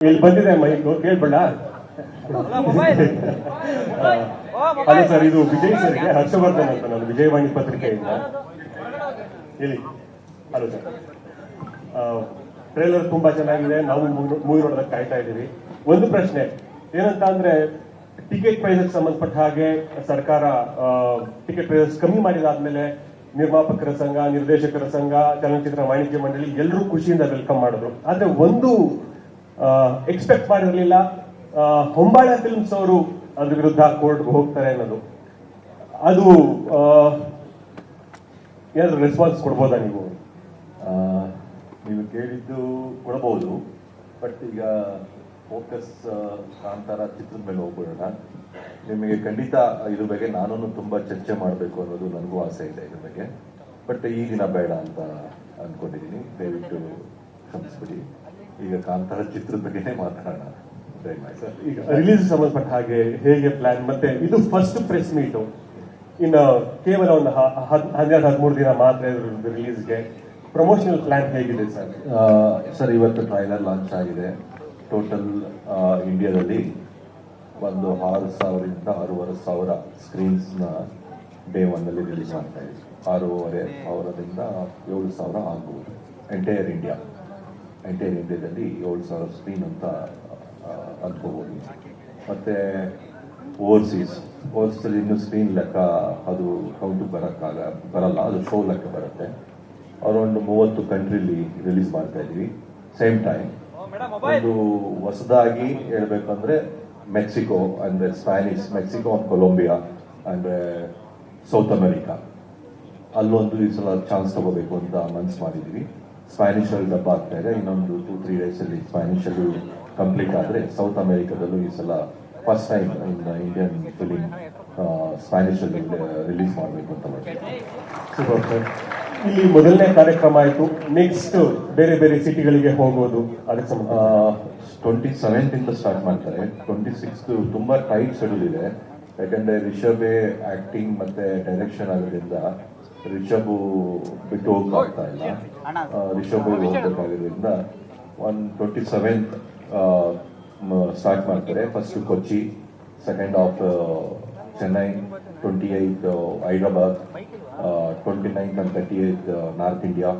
ಇಲ್ಲಿ ಬಂದಿದೆ mic ಕೇಳ್ಬೇಡ. Hello sir ಇದು ವಿಜಯ್ ಸರ್ಗೆ ಹರ್ಷವರ್ಧನ್ ಅಂತ ನಾನು ವಿಜಯವಾಣಿ ಪತ್ರಿಕೆಯಿಂದ. ಹೇಳಿ. Hello sir. ಟ್ರೈಲರ್ ತುಂಬಾ ಚೆನ್ನಾಗಿದೆ. ನಾವು ಮೂವಿ ನೋಡೋದಕ್ಕೆ ಕಾಯ್ತಾ ಇದ್ದೀವಿ. ಒಂದು ಪ್ರಶ್ನೆ. ಏನಂತ ಅಂದ್ರೆ ಟಿಕೆಟ್ ಪ್ರೈಸಸ್ ಸಂಬಂಧಪಟ್ಟ ಹಾಗೆ ಸರ್ಕಾರ ಟಿಕೆಟ್ ಪ್ರೈಸಸ್ ಕಮ್ಮಿ ಮಾಡಿದಾದ್ಮೇಲೆ ನಿರ್ಮಾಪಕರ ಸಂಘ ನಿರ್ದೇಶಕರ ಸಂಘ ಚಲನಚಿತ್ರ ವಾಣಿಜ್ಯ ಮಂಡಳಿ ಎಲ್ಲರೂ ಖುಷಿಯಿಂದ ವೆಲ್ಕಮ್ ಮಾಡಿದ್ರು. ಆದ್ರೆ ಒಂದು ಎಕ್ಸ್ಪೆಕ್ಟ್ ಮಾಡಿರಲಿಲ್ಲ. ಹೊಂಬಾಳೆ ಫಿಲ್ಮ್ಸ್ ಅವರು ಅದ್ರ ವಿರುದ್ಧ ಕೋರ್ಟ್ಗೆ ಹೋಗ್ತಾರೆ ಅನ್ನೋದು. ಅದು ಏನಾದ್ರೂ ರೆಸ್ಪಾನ್ಸ್ ಕೊಡ್ಬೋದಾ ನೀವು? ನೀವು ಕೇಳಿದ್ದು ಕೊಡಬಹುದು ಬಟ್ ಈಗ ಫೋಕಸ್ ಕಾಂತಾರ ಚಿತ್ರದ ಮೇಲೆ ಹೋಗ್ಬಿಡೋಣ. ನಿಮಗೆ ಖಂಡಿತ ಇದ್ರ ಬಗ್ಗೆ ನಾನು ತುಂಬಾ ಚರ್ಚೆ ಮಾಡಬೇಕು ಅನ್ನೋದು ನನಗೂ ಆಸೆ ಇದೆ ಇದ್ರ ಬಗ್ಗೆ. ಬಟ್ ಈಗಿನ ಬೇಡ ಅಂತ ಅಂದ್ಕೊಂಡಿದ್ದೀನಿ ದಯವಿಟ್ಟು ಕ್ಷಮಿಸ್ಬಿಡಿ. ಈಗ ಕಾಂತಾರ ಚಿತ್ರದ ಬಗ್ಗೆನೇ ಮಾತಾಡೋಣ. ಈಗ ರಿಲೀಸ್ ಸಂಬಂಧಪಟ್ಟ ಹಾಗೆ ಹೇಗೆ ಪ್ಲಾನ್ ಮತ್ತೆ ಇದು ಫಸ್ಟ್ ಪ್ರೆಸ್ ಮೀಟು ಇನ್ನು ಕೇವಲ ಒಂದು ಹನ್ನೆರಡು, ಹದಿಮೂರು ದಿನ ಮಾತ್ರ ರಿಲೀಸ್ಗೆ ಪ್ರಮೋಷನಲ್ ಪ್ಲಾನ್ ಹೇಗಿದೆ ಸರ್? ಸರ್, ಇವತ್ತು ಟ್ರೈಲರ್ ಲಾಂಚ್ ಆಗಿದೆ. ಟೋಟಲ್ ಇಂಡಿಯಾದಲ್ಲಿ ಒಂದು ಆರು ಸಾವಿರದಿಂದ ಆರೂವರೆ ಸಾವಿರ ಸ್ಕ್ರೀನ್ಸ್ನ ಡೇ ಒನ್ನಲ್ಲಿ ರಿಲೀಸ್ ಮಾಡ್ತಾ ಇದೆ ಆರೂವರೆ ಸಾವಿರದಿಂದ ಏಳು ಸಾವಿರ ಆಗ್ಬೋದು. ಎಂಟೈರ್ ಇಂಡಿಯಾ ಎಂಟೈರ್ ಇಂಡಿಯಾದಲ್ಲಿ ಏಳು ಸಾವಿರ ಸ್ಕ್ರೀನ್ ಅಂತ ಅಂದ್ಕೋಬೋದು ಮತ್ತು ಓವರ್ಸೀಸ್ ಓವರ್ಸೀಸಲ್ಲಿ ಇನ್ನೂ ಸ್ಕ್ರೀನ್ ಲೆಕ್ಕ ಅದು ಕೌಂಟು ಬರೋಕ್ಕಾಗ, ಬರಲ್ಲ, ಅದು ಶೋ ಲೆಕ್ಕ ಬರುತ್ತೆ. ಅರೌಂಡ್ ಮೂವತ್ತು ಕಂಟ್ರಿಲಿ ರಿಲೀಸ್ ಮಾಡ್ತಾ ಇದೀವಿ ಸೇಮ್ ಟೈಮ್ ಒಂದು ಹೊಸದಾಗಿ ಹೇಳಬೇಕಂದ್ರೆ ಮೆಕ್ಸಿಕೋ ಅಂದರೆ ಸ್ಪ್ಯಾನಿಷ್ ಮೆಕ್ಸಿಕೋ ಅಂಡ್ ಕೊಲಂಬಿಯಾ ಅಂದರೆ ಸೌತ್ ಅಮೆರಿಕಾ ಅಲ್ಲೊಂದು ಈ ಸಲ ಚಾನ್ಸ್ ತಗೋಬೇಕು ಅಂತ ಮನ್ಸು ಮಾಡಿದೀವಿ ಸ್ಪ್ಯಾನಿಷ್ ಅಲ್ಲಿ ಡಬ್ಬ ಆಗ್ತಾ ಇದೆ. ಇನ್ನೊಂದು ಟೂ ತ್ರೀ ಡೇಸ್ ಅಲ್ಲಿ ಸ್ಪ್ಯಾನಿಷ್ ಅಲ್ಲಿ ಕಂಪ್ಲೀಟ್ ಆದ್ರೆ ಸೌತ್ ಅಮೆರಿಕಾದಲ್ಲೂ ಈ ಸಲ first time in Indian film Spanish ಅಲ್ಲಿ ರಿಲೀಸ್ ಮಾಡಬೇಕು ಅಂತ ಸರ್ ಇಲ್ಲಿ ಮೊದಲನೇ ಕಾರ್ಯಕ್ರಮ ಆಯಿತು. ನೆಕ್ಸ್ಟ್ ಬೇರೆ ಬೇರೆ ಸಿಟಿಗಳಿಗೆ ಹೋಗೋದು. ಅದಕ್ಕೆ ಸಂಬಂಧ ಟ್ವೆಂಟಿ ಸೆವೆಂತ್ ಇಂದ ಸ್ಟಾರ್ಟ್ ಮಾಡ್ತಾರೆ. ಟ್ವೆಂಟಿ ಸಿಕ್ಸ್ ತುಂಬಾ ಟೈಟ್ ಶೆಡ್ಯೂಲ್ ಇದೆ. ಯಾಕಂದ್ರೆ ರಿಷಬೆ ಆಕ್ಟಿಂಗ್ ಮತ್ತೆ ಡೈರೆಕ್ಷನ್ ಆಗೋದ್ರಿಂದ ರಿಷಬ್ ಬಿಟ್ಟು ಹೋಗ್ತಾ ಇಲ್ಲ. ರಿಷಬ್ ಹೋಗ್ಬೇಕಾಗಿರೋದ್ರಿಂದ ಒನ್ ಟ್ವೆಂಟಿ ಸೆವೆಂತ್ ಸ್ಟಾರ್ಟ್ ಮಾಡ್ತಾರೆ. First Kochi second of Chennai twenty eighth Hyderabad twenty ninth and thirty eighth north India